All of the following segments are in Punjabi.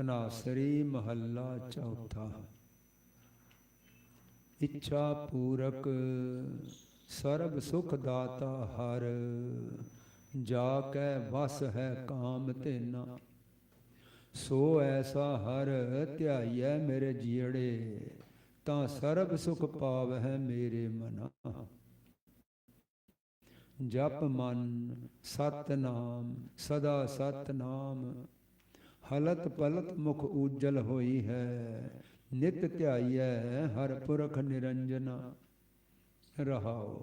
ਤਨਾਸਰੀ ਮਹੱਲਾ ਚੌਥਾ। ਇੱਛਾ ਪੂਰਕ ਸਰਬ ਸੁਖ ਦਾਤਾ ਹਰ, ਜਾ ਕੈ ਵਸ ਹੈ ਕਾਮ ਤੇਨਾ ਸੋ ਐਸਾ ਹਰ ਧਿਆਈਐ ਮੇਰੇ ਜੀੜੇ, ਤਾਂ ਸਰਬ ਸੁਖ ਪਾਵਹਿ ਮੇਰੇ ਮਨਾ। ਜਪ ਮਨ ਸਤ ਨਾਮ ਸਦਾ ਸਤ ਨਾਮ ਹਲਤ ਪਲਤ ਮੁਖ ਉਜਲ ਹੋਈ ਹੈ। ਨਿਤ ਧਿਆਈਐ ਹਰ ਪੁਰਖ ਨਿਰੰਜਨਾ। ਰਹਾਉ,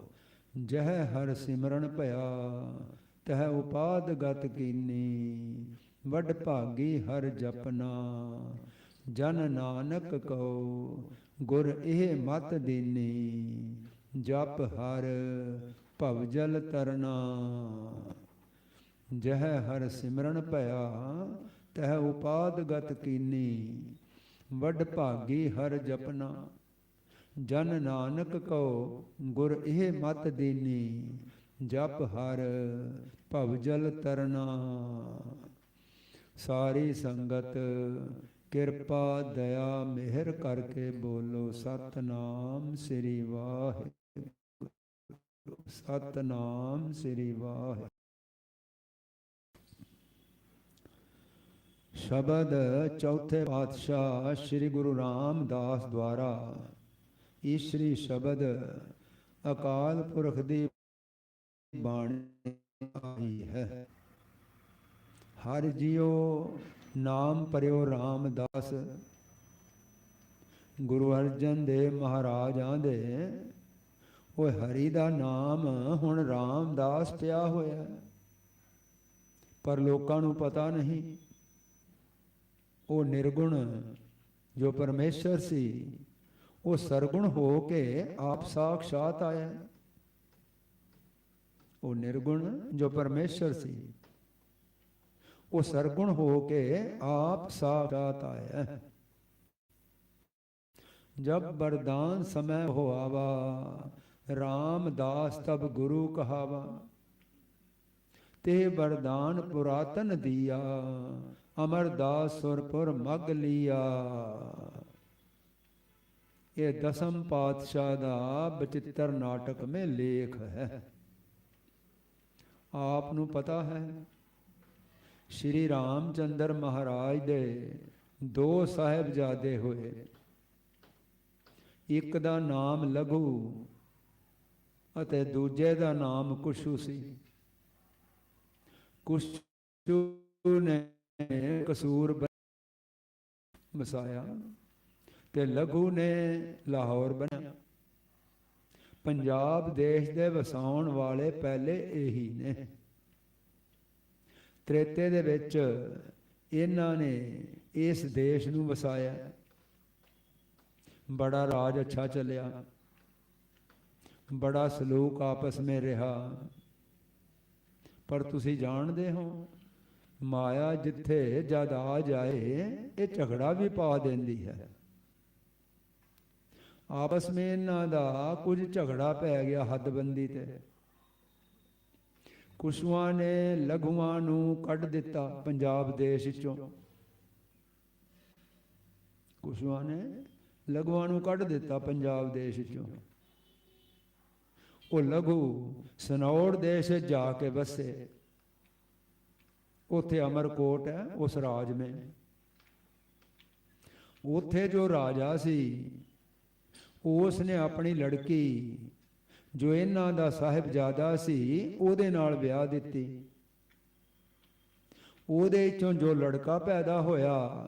ਜਹ ਹਰ ਸਿਮਰਨ ਭਇਆ, ਤਹ ਉਪਾਦ ਗਤ ਕੀਨੀ, ਵੱਡ ਭਾਗੀ ਹਰ ਜਪਨਾ। ਜਨ ਨਾਨਕ ਕਉ, ਗੁਰ ਇਹ ਮਤ ਦੇਨੀ, ਜਪ ਹਰ ਭਵ ਜਲ ਤਰਨਾ। ਜਹ ਹਰ ਸਿਮਰਨ ਭਇਆ ਤਹ ਉਪਾਦ ਗਤ ਕੀਨੀ, ਵੱਡ ਭਾਗੀ ਹਰ ਜਪਨਾ। ਜਨ ਨਾਨਕ ਕਉ ਗੁਰ ਇਹ ਮਤ ਦੀਨੀ, ਜਪ ਹਰ ਭਵ ਜਲ ਤਰਨਾ। ਸਾਰੀ ਸੰਗਤ ਕਿਰਪਾ, ਦਇਆ, ਮਿਹਰ ਕਰਕੇ ਬੋਲੋ, ਸਤਨਾਮ ਸ੍ਰੀ ਵਾਹਿਗੁਰੂ, ਸਤਨਾਮ ਸ੍ਰੀ ਵਾਹਿਗੁਰੂ। ਸ਼ਬਦ ਚੌਥੇ ਪਾਤਸ਼ਾਹ ਸ੍ਰੀ ਗੁਰੂ ਰਾਮਦਾਸ ਦੁਆਰਾ ਈਸ਼ਰੀ ਸ਼ਬਦ ਅਕਾਲ ਪੁਰਖ ਦੀ ਬਾਣੀ ਆਈ ਹੈ। ਹਰ ਜਿਉ ਨਾਮ ਪਰਿਓ ਰਾਮਦਾਸ। ਗੁਰੂ ਅਰਜਨ ਦੇਵ ਮਹਾਰਾਜਾਂ ਦੇ ਉਹ ਹਰੀ ਦਾ ਨਾਮ ਹੁਣ ਰਾਮਦਾਸ ਪਿਆ ਹੋਇਆ। ਪਰ ਲੋਕਾਂ ਨੂੰ ਪਤਾ ਨਹੀਂ ਉਹ ਨਿਰਗੁਣ ਜੋ ਪਰਮੇਸ਼ਰ ਸੀ ਉਹ ਸਰਗੁਣ ਹੋ ਕੇ ਆਪ ਸਾਖਸ਼ਾਤ ਆਇਆ ਉਹ ਨਿਰਗੁਣ ਜੋ ਪਰਮੇਸ਼ਰ ਸੀ ਉਹ ਸਰਗੁਣ ਹੋ ਕੇ ਆਪ ਸਾਖਸ਼ਾਤ ਆਇਆ ਜਬ ਵਰਦਾਨ ਸਮੈ ਹੋਆਵਾ ਰਾਮਦਾਸ ਤਬ ਗੁਰੂ ਕਹਾਵਾ ਤੇ ਵਰਦਾਨ ਪੁਰਾਤਨ ਦੀਆ ਅਮਰਦਾਸ ਸੁਰਪੁਰ ਮਗ ਲੀਆ। ਇਹ ਦਸਮ ਪਾਤਸ਼ਾਹ ਦਾ ਬਚਿੱਤਰ ਨਾਟਕ ਮੇ ਲੇਖ ਹੈ। ਆਪ ਨੂੰ ਪਤਾ ਹੈ, ਸ਼੍ਰੀ ਰਾਮਚੰਦਰ ਮਹਾਰਾਜ ਦੇ ਦੋ ਸਾਹਿਬਜ਼ਾਦੇ ਹੋਏ। ਇੱਕ ਦਾ ਨਾਮ ਲਘੂ ਅਤੇ ਦੂਜੇ ਦਾ ਨਾਮ ਕੁਸ਼ੂ ਸੀ। ਕੁਸ਼ੂ ਨੇ ਕਸੂਰ ਵਸਾਇਆ ਤੇ ਲਘੂ ਨੇ ਲਾਹੌਰ ਬਣਾਇਆ ਪੰਜਾਬ ਦੇਸ਼ ਦੇ ਵਸਾਉਣ ਵਾਲੇ ਪਹਿਲੇ ਇਹੀ ਨੇ। ਤ੍ਰੇਤੇ ਦੇ ਵਿੱਚ ਇਹਨਾਂ ਨੇ ਇਸ ਦੇਸ਼ ਨੂੰ ਵਸਾਇਆ। ਬੜਾ ਰਾਜ ਅੱਛਾ ਚੱਲਿਆ। ਬੜਾ ਸਲੂਕ ਆਪਸ ਵਿੱਚ ਰਿਹਾ। ਪਰ ਤੁਸੀਂ ਜਾਣਦੇ ਹੋ ਮਾਇਆ ਜਿੱਥੇ ਜਦ ਆ ਜਾਏ, ਇਹ ਝਗੜਾ ਵੀ ਪਾ ਦਿੰਦੀ ਹੈ। ਆਪਸ ਵਿੱਚ ਇਹਨਾਂ ਦਾ ਕੁਝ ਝਗੜਾ ਪੈ ਗਿਆ ਹੱਦਬੰਦੀ ਤੇ। ਕੁਸ਼ਵਾ ਨੇ ਲਘੂਆਂ ਨੂੰ ਕੱਢ ਦਿੱਤਾ ਪੰਜਾਬ ਦੇਸ਼ ਵਿੱਚੋਂ। ਕੁਸ਼ਵਾ ਨੇ ਲਘੂਆਂ ਨੂੰ ਕੱਢ ਦਿੱਤਾ ਪੰਜਾਬ ਦੇਸ਼ ਵਿੱਚੋਂ। ਉਹ ਲਘੂ ਸਨੌੜ ਦੇਸ਼ ਜਾ ਕੇ ਵਸੇ। ਉੱਥੇ ਅਮਰਕੋਟ ਹੈ, ਉਸ ਰਾਜ ਮੇ। ਉੱਥੇ ਜੋ ਰਾਜਾ ਸੀ ਉਸ ਨੇ ਆਪਣੀ ਲੜਕੀ ਜੋ ਇਹਨਾਂ ਦਾ ਸਾਹਿਬਜ਼ਾਦਾ ਸੀ, ਉਹਦੇ ਨਾਲ ਵਿਆਹ ਦਿੱਤੀ। ਉਹਦੇ ਚੋਂ ਜੋ ਲੜਕਾ ਪੈਦਾ ਹੋਇਆ,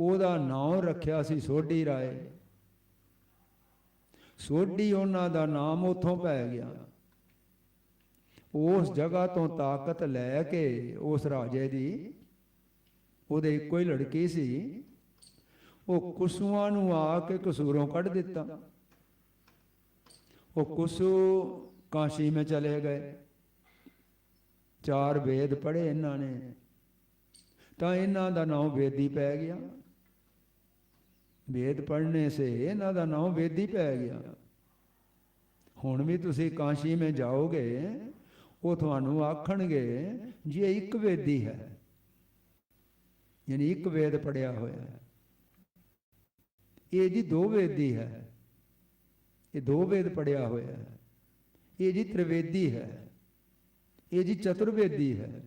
ਉਹਦਾ ਨਾਮ ਰੱਖਿਆ ਸੀ ਸੋਢੀ ਰਾਏ। ਸੋਢੀ ਉਹਨਾਂ ਦਾ ਨਾਮ ਉਥੋਂ ਪੈ ਗਿਆ। ਉਸ ਜਗ੍ਹਾ ਤੋਂ ਤਾਕਤ ਲੈ ਕੇ ਉਸ ਰਾਜੇ ਦੀ, ਉਹਦੇ ਇੱਕੋ ਹੀ ਲੜਕੀ ਸੀ, ਉਹ ਕੁਸੂਆਂ ਨੂੰ ਆ ਕੇ ਕਸੂਰੋਂ ਕੱਢ ਦਿੱਤਾ। ਉਹ ਕੁਸੂ ਕਾਸ਼ੀ ਮੇ ਚਲੇ ਗਏ। ਚਾਰ ਵੇਦ ਪੜ੍ਹੇ ਇਹਨਾਂ ਨੇ। ਤਾਂ ਇਹਨਾਂ ਦਾ ਨਾਮ ਵੇਦੀ ਪੈ ਗਿਆ। ਵੇਦ ਪੜ੍ਹਨੇ ਸੇ ਇਹਨਾਂ ਦਾ ਨਾਮ ਵੇਦੀ ਪੈ ਗਿਆ। ਹੁਣ ਵੀ ਤੁਸੀਂ ਕਾਸ਼ੀ ਮੇ ਜਾਓਗੇ ਉਹ ਤੁਹਾਨੂੰ ਆਖਣਗੇ, ਜੀ ਇਹ ਇੱਕ ਵੇਦੀ ਹੈ, ਯਾਨੀ ਇੱਕ ਵੇਦ ਪੜਿਆ ਹੋਇਆ ਹੈ। ਇਹ ਜੀ ਦੋ ਵੇਦੀ ਹੈ। ਇਹ ਦੋ ਵੇਦ ਪੜਿਆ ਹੋਇਆ ਹੈ। ਇਹ ਜੀ ਤ੍ਰਿਵੇਦੀ ਹੈ। ਇਹ ਜੀ ਚਤੁਰਵੇਦੀ ਹੈ।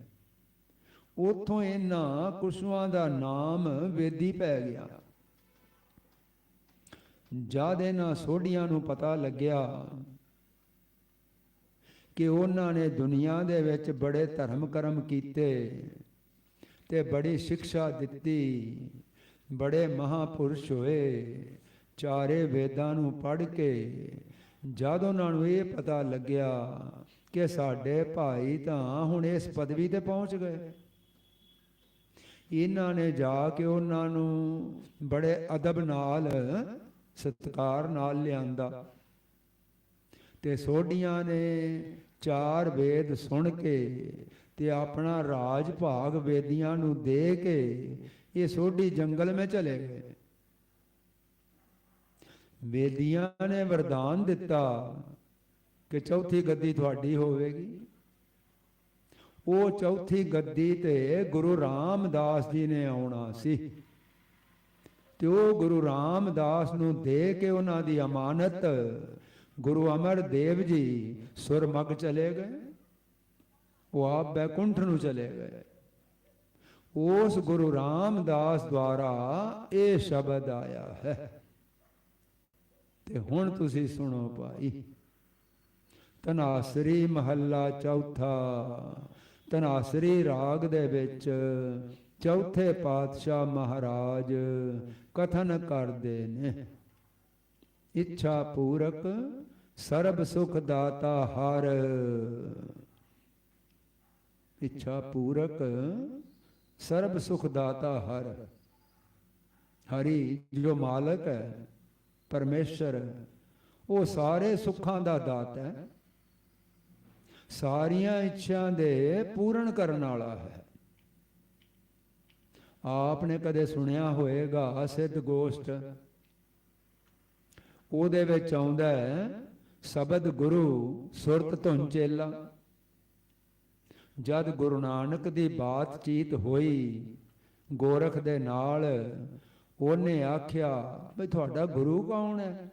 ਉਥੋਂ ਇਹਨਾਂ ਕੁਸ਼ਵਾਂ ਦਾ ਨਾਮ ਵੇਦੀ ਪੈ ਗਿਆ। ਜਦ ਇਹਨਾਂ ਸੋਢੀਆਂ ਨੂੰ ਪਤਾ ਲੱਗਿਆ ਕਿ ਉਹਨਾਂ ਨੇ ਦੁਨੀਆ ਦੇ ਵਿੱਚ ਬੜੇ ਧਰਮ ਕਰਮ ਕੀਤੇ ਤੇ ਬੜੀ ਸਿੱਖਿਆ ਦਿੱਤੀ, ਬੜੇ ਮਹਾਪੁਰਸ਼ ਹੋਏ, ਚਾਰੇ ਵੇਦਾਂ ਨੂੰ ਪੜ੍ਹ ਕੇ ਜਦ ਉਹਨਾਂ ਨੂੰ ਇਹ ਪਤਾ ਲੱਗਿਆ ਕਿ ਸਾਡੇ ਭਾਈ ਤਾਂ ਹੁਣ ਇਸ ਪਦਵੀ ਤੇ ਪਹੁੰਚ ਗਏ। ਇਹਨਾਂ ਨੇ ਜਾ ਕੇ ਉਹਨਾਂ ਨੂੰ ਬੜੇ ਅਦਬ ਨਾਲ, ਸਤਕਾਰ ਨਾਲ ਲਿਆਂਦਾ। ਤੇ ਸੋਢੀਆਂ ਨੇ ਚਾਰ ਵੇਦ ਸੁਣ ਕੇ ਤੇ ਆਪਣਾ ਰਾਜ ਭਾਗ ਵੇਦੀਆਂ ਨੂੰ ਦੇ ਕੇ ਇਹ ਸੋਢੀ ਜੰਗਲ ਵਿੱਚ ਚਲੇ ਗਏ। ਵੇਦੀਆਂ ਨੇ ਵਰਦਾਨ ਦਿੱਤਾ ਕਿ ਚੌਥੀ ਗੱਦੀ ਤੁਹਾਡੀ ਹੋਵੇਗੀ। ਉਹ ਚੌਥੀ ਗੱਦੀ ਤੇ ਗੁਰੂ ਰਾਮਦਾਸ ਜੀ ਨੇ ਆਉਣਾ ਸੀ। ਤੇ ਉਹ ਗੁਰੂ ਰਾਮਦਾਸ ਨੂੰ ਦੇ ਕੇ ਉਹਨਾਂ ਦੀ ਅਮਾਨਤ ਗੁਰੂ ਅਮਰਦੇਵ ਜੀ ਸੁਰਮਗ ਚਲੇ ਗਏ, ਉਹ ਆਪ ਬੈਕੁੰਠ ਨੂੰ ਚਲੇ ਗਏ। ਉਸ ਗੁਰੂ ਰਾਮਦਾਸ ਦੁਆਰਾ ਇਹ ਸ਼ਬਦ ਆਇਆ ਹੈ। ਤੇ ਹੁਣ ਤੁਸੀਂ ਸੁਣੋ ਭਾਈ ਤਨਾਸਰੀ ਮਹੱਲਾ ਚੌਥਾ ਤਨਾਸਰੀ ਰਾਗ ਦੇ ਵਿੱਚ ਚੌਥੇ ਪਾਤਸ਼ਾਹ ਮਹਾਰਾਜ ਕਥਨ ਕਰਦੇ ਨੇ। ਇੱਛਾ ਪੂਰਕ ਸਰਬ ਸੁਖ ਦਾਤਾ ਹਰ। ਇੱਛਾ ਪੂਰਕ ਸਰਬ ਸੁਖ ਦਾਤਾ ਹਰ। ਹਰੀ ਜੋ ਮਾਲਕ ਹੈ, ਪਰਮੇਸ਼ਰ, ਉਹ ਸਾਰੇ ਸੁੱਖਾਂ ਦਾ ਦਾਤਾ ਹੈ। ਸਾਰੀਆਂ ਇੱਛਾ ਦੇ ਪੂਰਨ ਕਰਨ ਵਾਲਾ ਹੈ। ਆਪਨੇ ਕਦੇ ਸੁਣਿਆ ਹੋਵੇਗਾ ਸਿੱਧ ਗੋਸ਼ਟ। ਉਹਦੇ ਵਿੱਚ ਆਉਂਦਾ ਹੈ ਸ਼ਬਦ ਗੁਰੂ ਸੁਰਤ ਧੁਨ ਚੇਲਾ। ਜਦ ਗੁਰੂ ਨਾਨਕ ਦੀ ਬਾਤਚੀਤ ਹੋਈ, ਗੋਰਖ ਦੇ ਨਾਲ ਉਹਨੇ ਆਖਿਆ ਵੀ ਤੁਹਾਡਾ ਗੁਰੂ ਕੌਣ ਹੈ?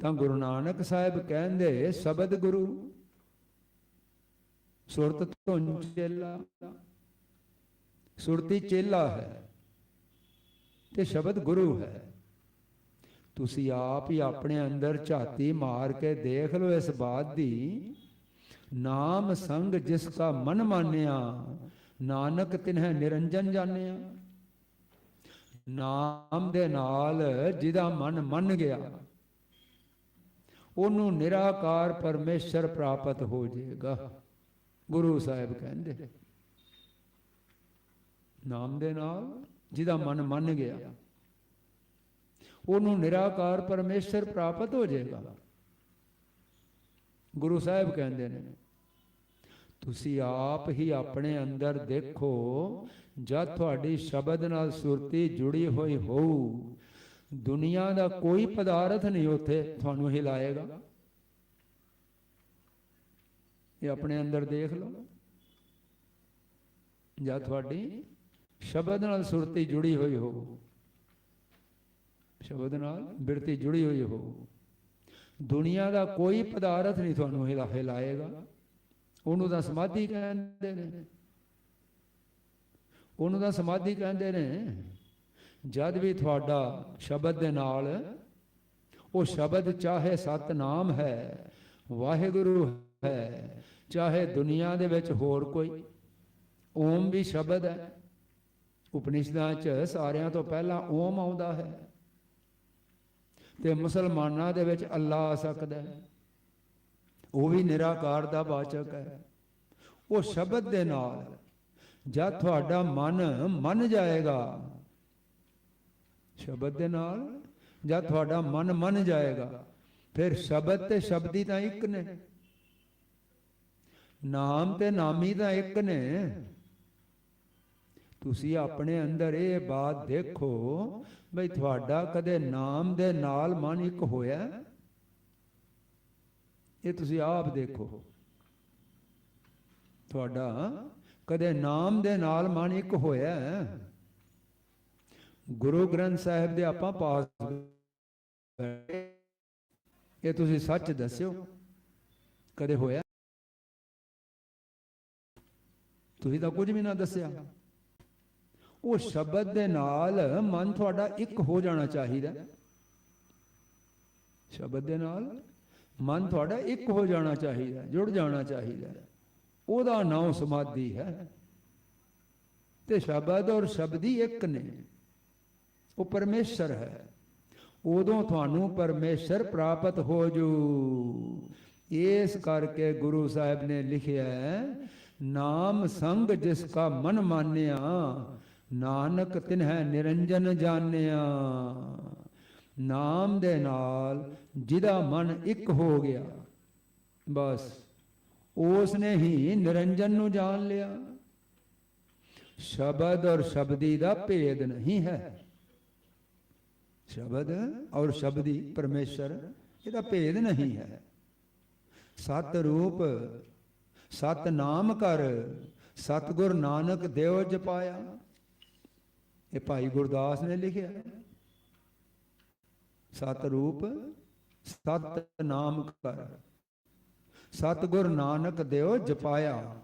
ਤਾਂ ਗੁਰੂ ਨਾਨਕ ਸਾਹਿਬ ਕਹਿੰਦੇ, ਸ਼ਬਦ ਗੁਰੂ ਸੁਰਤ ਧੁਨ ਚੇਲਾ। ਸੁਰਤੀ ਚੇਲਾ ਹੈ ਤੇ ਸ਼ਬਦ ਗੁਰੂ ਹੈ। ਤੁਸੀਂ ਆਪ ਹੀ ਆਪਣੇ ਅੰਦਰ ਝਾਤੀ ਮਾਰ ਕੇ ਦੇਖ ਲਓ ਇਸ ਬਾਤ ਦੀ। ਨਾਮ ਸੰਗ ਜਿਸ ਕਾ ਮਨ ਮਾਨਿਆ, ਨਾਨਕ ਤਿਨਹਿ ਨਿਰੰਜਨ ਜਾਣਿਆ। ਨਾਮ ਦੇ ਨਾਲ ਜਿਹਦਾ ਮਨ ਮੰਨ ਗਿਆ, ਉਹਨੂੰ ਨਿਰਾਕਾਰ ਪਰਮੇਸ਼ਰ ਪ੍ਰਾਪਤ ਹੋ ਜਾਏਗਾ, ਗੁਰੂ ਸਾਹਿਬ ਕਹਿੰਦੇ। ਨਾਮ ਦੇ ਨਾਲ ਜਿਹਦਾ ਮਨ ਮੰਨ ਗਿਆ ਉਹਨੂੰ ਨਿਰਾਕਾਰ ਪਰਮੇਸ਼ਰ ਪ੍ਰਾਪਤ ਹੋ ਜਾਏਗਾ। ਗੁਰੂ ਸਾਹਿਬ ਕਹਿੰਦੇ ਨੇ, ਤੁਸੀਂ ਆਪ ਹੀ ਆਪਣੇ ਅੰਦਰ ਦੇਖੋ, ਜਦ ਤੁਹਾਡੀ ਸ਼ਬਦ ਨਾਲ ਸੁਰਤੀ ਜੁੜੀ ਹੋਈ ਹੋਊ, ਦੁਨੀਆ ਦਾ ਕੋਈ ਪਦਾਰਥ ਨਹੀਂ ਉੱਥੇ ਤੁਹਾਨੂੰ ਹਿਲਾਏਗਾ। ਇਹ ਆਪਣੇ ਅੰਦਰ ਦੇਖ ਲਓ। ਜਾਂ ਤੁਹਾਡੀ ਸ਼ਬਦ ਨਾਲ ਸੁਰਤੀ ਜੁੜੀ ਹੋਈ ਹੋਊ ਸ਼ਬਦ ਨਾਲ ਬਿਰਤੀ ਜੁੜੀ ਹੋਈ ਹੋ। ਦੁਨੀਆ ਦਾ ਕੋਈ ਪਦਾਰਥ ਨਹੀਂ ਤੁਹਾਨੂੰ ਹਿਲਾ ਹਿਲਾਏਗਾ ਉਹਨੂੰ ਤਾਂ ਸਮਾਧੀ ਕਹਿੰਦੇ ਨੇ। ਉਹਨੂੰ ਤਾਂ ਸਮਾਧੀ ਕਹਿੰਦੇ ਨੇ, ਜਦ ਵੀ ਤੁਹਾਡਾ ਸ਼ਬਦ ਦੇ ਨਾਲ ਉਹ ਸ਼ਬਦ ਚਾਹੇ ਸਤਨਾਮ ਹੈ, ਵਾਹਿਗੁਰੂ ਹੈ, ਚਾਹੇ ਦੁਨੀਆ ਦੇ ਵਿੱਚ ਹੋਰ ਕੋਈ, ਓਮ ਵੀ ਸ਼ਬਦ ਹੈ। ਉਪਨਿਸ਼ਦਾਂ 'ਚ ਸਾਰਿਆਂ ਤੋਂ ਪਹਿਲਾਂ ਓਮ ਆਉਂਦਾ ਹੈ। ਤੇ ਮੁਸਲਮਾਨਾਂ ਦੇ ਵਿੱਚ ਅੱਲਾ ਆ ਸਕਦਾ ਹੈ। ਉਹ ਵੀ ਨਿਰਾਕਾਰ ਦਾ ਵਾਚਕ ਹੈ। ਉਹ ਸ਼ਬਦ ਦੇ ਨਾਲ ਜਦ ਤੁਹਾਡਾ ਮਨ ਮੰਨ ਜਾਏਗਾ, ਸ਼ਬਦ ਦੇ ਨਾਲ ਜਦ ਤੁਹਾਡਾ ਮਨ ਮੰਨ ਜਾਏਗਾ, ਫਿਰ ਸ਼ਬਦ ਤੇ ਸ਼ਬਦੀ ਤਾਂ ਇੱਕ ਨੇ, ਨਾਮ ਤੇ ਨਾਮੀ ਤਾਂ ਇੱਕ ਨੇ। ਤੁਸੀਂ ਆਪਣੇ ਅੰਦਰ ਇਹ ਬਾਤ ਦੇਖੋ ਬਈ ਤੁਹਾਡਾ ਕਦੇ ਨਾਮ ਦੇ ਨਾਲ ਮਨ ਇੱਕ ਹੋਇਆ? ਇਹ ਤੁਸੀਂ ਆਪ ਦੇਖੋ। ਤੁਹਾਡਾ ਕਦੇ ਨਾਮ ਦੇ ਨਾਲ ਮਨ ਇੱਕ ਹੋਇਆ? ਗੁਰੂ ਗ੍ਰੰਥ ਸਾਹਿਬ ਦੇ ਆਪਾਂ ਪਾਸ ਇਹ ਤੁਸੀਂ ਸੱਚ ਦੱਸਿਓ, ਕਦੇ ਹੋਇਆ? ਤੁਸੀਂ ਤਾਂ ਕੁਝ ਵੀ ਨਾ ਦੱਸਿਆ। ਉਹ ਸ਼ਬਦ ਦੇ ਨਾਲ ਮਨ ਤੁਹਾਡਾ ਇੱਕ ਹੋ ਜਾਣਾ ਚਾਹੀਦਾ। ਸ਼ਬਦ ਦੇ ਨਾਲ ਮਨ ਤੁਹਾਡਾ ਇੱਕ ਹੋ ਜਾਣਾ ਚਾਹੀਦਾ, ਜੁੜ ਜਾਣਾ ਚਾਹੀਦਾ। ਉਹਦਾ ਨਾਮ ਸਮਾਧੀ ਹੈ। ਤੇ ਸ਼ਬਦ ਔਰ ਸ਼ਬਦੀ ਇੱਕ ਨੇ। ਉਹ ਪਰਮੇਸ਼ਰ ਹੈ। ਉਦੋਂ ਤੁਹਾਨੂੰ ਪਰਮੇਸ਼ਰ ਪ੍ਰਾਪਤ ਹੋ ਜੂ। ਇਸ ਕਰਕੇ ਗੁਰੂ ਸਾਹਿਬ ਨੇ ਲਿਖਿਆ ਨਾਮ ਸੰਗ ਜਿਸ ਕਾ ਮਨ ਮਾਨਿਆ ਨਾਨਕ ਤਿਨਹਿ ਨਿਰੰਜਨ ਜਾਣਿਆ। ਨਾਮ ਦੇ ਨਾਲ ਜਿਹਦਾ ਮਨ ਇੱਕ ਹੋ ਗਿਆ, ਬਸ ਉਸ ਨੇ ਹੀ ਨਿਰੰਜਨ ਨੂੰ ਜਾਣ ਲਿਆ। ਸ਼ਬਦ ਔਰ ਸ਼ਬਦੀ ਦਾ ਭੇਦ ਨਹੀਂ ਹੈ। ਸ਼ਬਦ ਔਰ ਸ਼ਬਦੀ ਪਰਮੇਸ਼ਰ, ਇਹਦਾ ਭੇਦ ਨਹੀਂ ਹੈ। ਸਤ ਰੂਪ ਸਤ ਨਾਮ ਕਰ, ਸਤਗੁਰ ਨਾਨਕ ਦੇਵ ਜਪਾਇਆ। ਇਹ ਭਾਈ ਗੁਰਦਾਸ ਨੇ ਲਿਖਿਆ। ਹੈ। ਸਤ ਰੂਪ, ਸਤ ਨਾਮ ਕਰ। ਸਤਗੁਰ ਨਾਨਕ ਦੇਵ ਜਪਾਇਆ।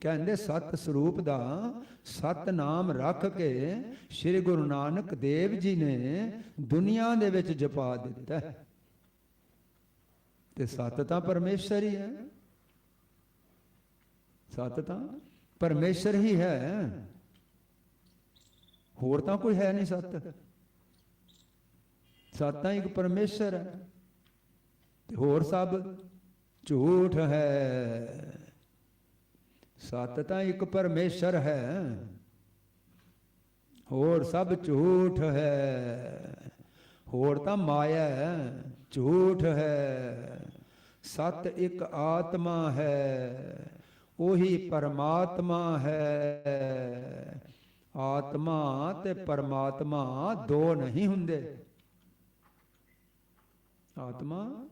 ਕਹਿੰਦੇ ਸਤ ਸਰੂਪ ਦਾ ਸਤ ਨਾਮ ਰੱਖ ਕੇ ਸ੍ਰੀ ਗੁਰੂ ਨਾਨਕ ਦੇਵ ਜੀ ਨੇ ਦੁਨੀਆ ਦੇ ਵਿੱਚ ਜਪਾ ਦਿੱਤਾ ਤੇ ਸਤ ਤਾਂ ਪਰਮੇਸ਼ਰ ਹੀ ਹੈ। ਸਤ ਤਾਂ ਪਰਮੇਸ਼ਰ ਹੀ ਹੈ। ਹੋਰ ਤਾਂ ਕੋਈ ਹੈ ਨਹੀਂ ਸਤ। ਸਤ ਤਾਂ ਇੱਕ ਪਰਮੇਸ਼ਰ ਹੈ ਤੇ ਹੋਰ ਸਭ ਝੂਠ ਹੈ। ਸਤ ਤਾਂ ਇੱਕ ਪਰਮੇਸ਼ਰ ਹੈ, ਹੋਰ ਸਭ ਝੂਠ ਹੈ। ਹੋਰ ਤਾਂ ਮਾਇਆ ਹੈ, ਝੂਠ ਹੈ। ਸਤ ਇੱਕ ਆਤਮਾ ਹੈ, ਉਹੀ ਪਰਮਾਤਮਾ ਹੈ। ਆਤਮਾ ਤੇ ਪਰਮਾਤਮਾ ਦੋ ਨਹੀਂ ਹੁੰਦੇ। ਆਤਮਾ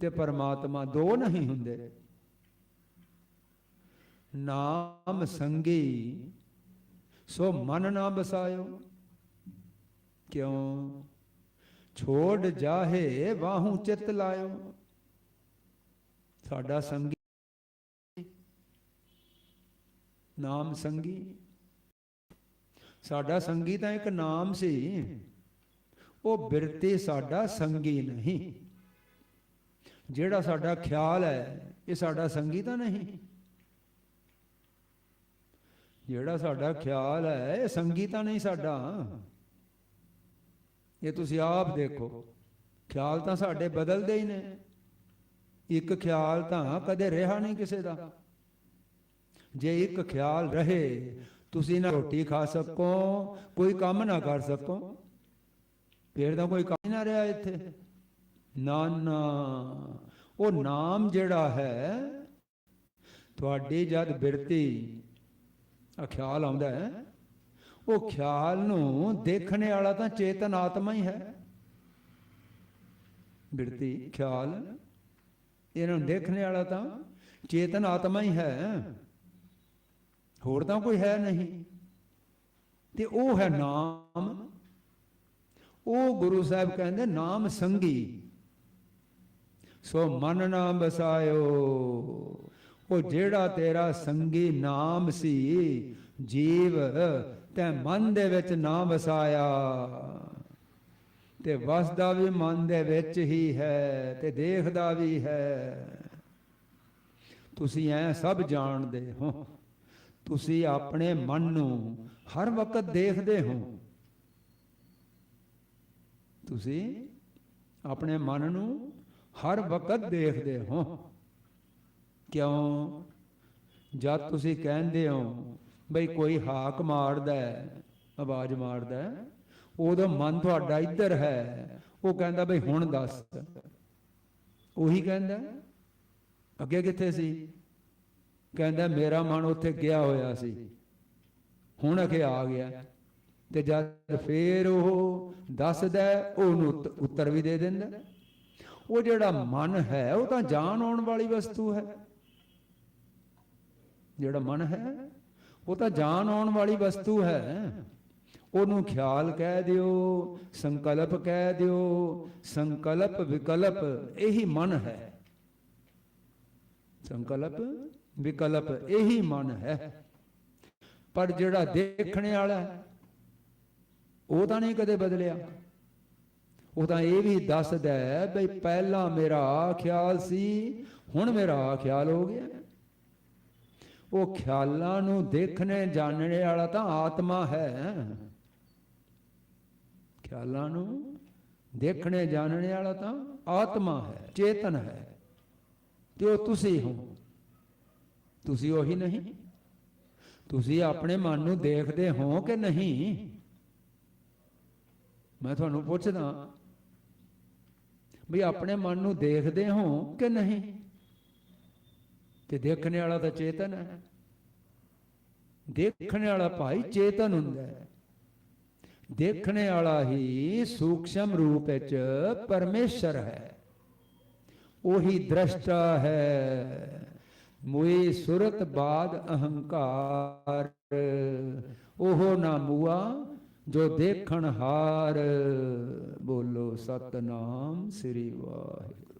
ਤੇ ਪਰਮਾਤਮਾ ਦੋ ਨਹੀਂ ਹੁੰਦੇ। ਨਾਮ ਸੰਗੀ, ਸੋ ਮਨ ਨਾ ਬਸਾਇਓ। ਕਿਉਂ? ਛੋੜ ਜਾਹੇ, ਵਾਹੂ ਚਿਤ ਲਾਇਓ। ਸਾਡਾ ਸੰਗੀ, ਨਾਮ ਸੰਗੀ ਸਾਡਾ ਸੰਗੀ ਤਾਂ ਇੱਕ ਨਾਮ ਸੀ। ਉਹ ਬਿਰਤੀ ਸਾਡਾ ਸੰਗੀ ਨਹੀਂ। ਜਿਹੜਾ ਸਾਡਾ ਖਿਆਲ ਹੈ, ਇਹ ਸਾਡਾ ਸੰਗੀ ਤਾਂ ਨਹੀਂ। ਜਿਹੜਾ ਸਾਡਾ ਖਿਆਲ ਹੈ, ਇਹ ਸੰਗੀ ਤਾਂ ਨਹੀਂ ਸਾਡਾ। ਇਹ ਤੁਸੀਂ ਆਪ ਦੇਖੋ, ਖਿਆਲ ਤਾਂ ਸਾਡੇ ਬਦਲਦੇ ਹੀ ਨੇ। ਇੱਕ ਖਿਆਲ ਤਾਂ ਕਦੇ ਰਿਹਾ ਨਹੀਂ ਕਿਸੇ ਦਾ। ਜੇ ਇੱਕ ਖਿਆਲ ਰਹੇ ਤੁਸੀਂ ਨਾ ਰੋਟੀ ਖਾ ਸਕੋ, ਕੋਈ ਕੰਮ ਨਾ ਕਰ ਸਕੋ। ਫਿਰ ਤਾਂ ਕੋਈ ਕੰਮ ਹੀ ਨਾ ਰਿਹਾ ਇੱਥੇ। ਨਾ ਨਾ ਉਹ ਨਾਮ ਜਿਹੜਾ ਹੈ, ਤੁਹਾਡੀ ਜਦ ਬਿਰਤੀ ਆ ਖਿਆਲ ਆਉਂਦਾ ਹੈ, ਉਹ ਖਿਆਲ ਨੂੰ ਦੇਖਣ ਵਾਲਾ ਤਾਂ ਚੇਤਨ ਆਤਮਾ ਹੀ ਹੈ। ਬਿਰਤੀ, ਖਿਆਲ, ਇਹਨਾਂ ਨੂੰ ਦੇਖਣ ਵਾਲਾ ਤਾਂ ਚੇਤਨ ਆਤਮਾ ਹੀ ਹੈ। ਹੋਰ ਤਾਂ ਕੋਈ ਹੈ ਨਹੀਂ। ਤੇ ਉਹ ਹੈ ਨਾਮ। ਉਹ ਗੁਰੂ ਸਾਹਿਬ ਕਹਿੰਦੇ, ਨਾਮ ਸੰਗੀ। ਸੋ ਮਨ ਨਾ ਬਸਾਇਓ। ਉਹ ਜਿਹੜਾ ਤੇਰਾ ਸੰਗੀ ਨਾਮ ਸੀ, ਜੀਵ ਤੈ ਮਨ ਦੇ ਵਿੱਚ ਨਾ ਵਸਾਇਆ। ਤੇ ਵਸਦਾ ਵੀ ਮਨ ਦੇ ਵਿੱਚ ਹੀ ਹੈ ਤੇ ਦੇਖਦਾ ਵੀ ਹੈ। ਤੁਸੀਂ ਐ ਸਭ ਜਾਣਦੇ ਹੋ। ਤੁਸੀਂ ਆਪਣੇ ਮਨ ਨੂੰ ਹਰ ਵਕਤ ਦੇਖਦੇ ਹੋ। ਤੁਸੀਂ ਆਪਣੇ ਮਨ ਨੂੰ ਹਰ ਵਕਤ ਦੇਖਦੇ ਹੋ। ਕਿਉਂ? ਜਦ ਤੁਸੀਂ ਕਹਿੰਦੇ ਹੋ, ਬਈ ਕੋਈ ਹਾਕ ਮਾਰਦਾ ਹੈ, ਆਵਾਜ਼ ਮਾਰਦਾ ਹੈ ਉਦੋਂ ਮਨ ਤੁਹਾਡਾ ਇੱਧਰ ਹੈ। ਉਹ ਕਹਿੰਦਾ, ਬਈ ਹੁਣ ਦੱਸ। ਉਹੀ ਕਹਿੰਦਾ, ਅੱਗੇ ਕਿੱਥੇ ਸੀ? ਕਹਿੰਦਾ ਮੇਰਾ ਮਨ ਉੱਥੇ ਗਿਆ ਹੋਇਆ ਸੀ। ਹੁਣ ਅਖੇ ਆ ਗਿਆ। ਤੇ ਜਦ ਫੇਰ ਉਹ ਦੱਸਦਾ, ਉਹਨੂੰ ਉੱਤ- ਉੱਤਰ ਵੀ ਦੇ ਦਿੰਦਾ। ਉਹ ਜਿਹੜਾ ਮਨ ਹੈ, ਉਹ ਤਾਂ ਜਾਣ ਆਉਣ ਵਾਲੀ ਵਸਤੂ ਹੈ। ਜਿਹੜਾ ਮਨ ਹੈ, ਉਹ ਤਾਂ ਜਾਣ ਆਉਣ ਵਾਲੀ ਵਸਤੂ ਹੈ। ਉਹਨੂੰ ਖਿਆਲ ਕਹਿ ਦਿਓ, ਸੰਕਲਪ ਕਹਿ ਦਿਓ, ਸੰਕਲਪ ਵਿਕਲਪ, ਇਹੀ ਮਨ ਹੈ। ਸੰਕਲਪ ਵਿਕਲਪ ਇਹੀ ਮਨ ਹੈ। ਪਰ ਜਿਹੜਾ ਦੇਖਣੇ ਵਾਲਾ ਉਹ ਤਾਂ ਨਹੀਂ ਕਦੇ ਬਦਲਿਆ। ਉਹ ਤਾਂ ਇਹ ਵੀ ਦੱਸਦਾ ਹੈ ਬਈ ਪਹਿਲਾਂ ਮੇਰਾ ਖਿਆਲ ਸੀ, ਹੁਣ ਮੇਰਾ ਖਿਆਲ ਹੋ ਗਿਆ। ਉਹ ਖਿਆਲਾਂ ਨੂੰ ਦੇਖਣੇ, ਜਾਣਨੇ ਵਾਲਾ ਤਾਂ ਆਤਮਾ ਹੈ। ਖਿਆਲਾਂ ਨੂੰ ਦੇਖਣੇ, ਜਾਣਨੇ ਵਾਲਾ ਤਾਂ ਆਤਮਾ ਹੈ, ਚੇਤਨ ਹੈ। ਤੇ ਉਹ ਤੁਸੀਂ ਹੋ। ਤੁਸੀਂ ਉਹੀ ਨਹੀਂ? ਤੁਸੀਂ ਆਪਣੇ ਮਨ ਨੂੰ ਦੇਖਦੇ ਹੋ ਕਿ ਨਹੀਂ? ਮੈਂ ਤੁਹਾਨੂੰ ਪੁੱਛਦਾ ਵੀ ਆਪਣੇ ਮਨ ਨੂੰ ਦੇਖਦੇ ਹੋ ਕਿ ਨਹੀਂ? ਤੇ ਦੇਖਣ ਵਾਲਾ ਤਾਂ ਚੇਤਨ ਹੈ। ਦੇਖਣ ਵਾਲਾ ਭਾਈ ਚੇਤਨ ਹੁੰਦਾ ਹੈ। ਦੇਖਣ ਵਾਲਾ ਹੀ ਸੂਖਸ਼ਮ ਰੂਪ ਵਿੱਚ ਪਰਮੇਸ਼ਰ ਹੈ। ਉਹੀ ਦ੍ਰਸ਼ਟਾ ਹੈ। ਮੋਈ ਸੁਰਤ ਬਾਦ ਅਹੰਕਾਰ। ਉਹ ਨਾ ਮੂਆ ਜੋ ਦੇਖਣ ਹਾਰ। ਬੋਲੋ ਸਤਨਾਮ ਸ੍ਰੀ ਵਾਹਿਗੁਰੂ।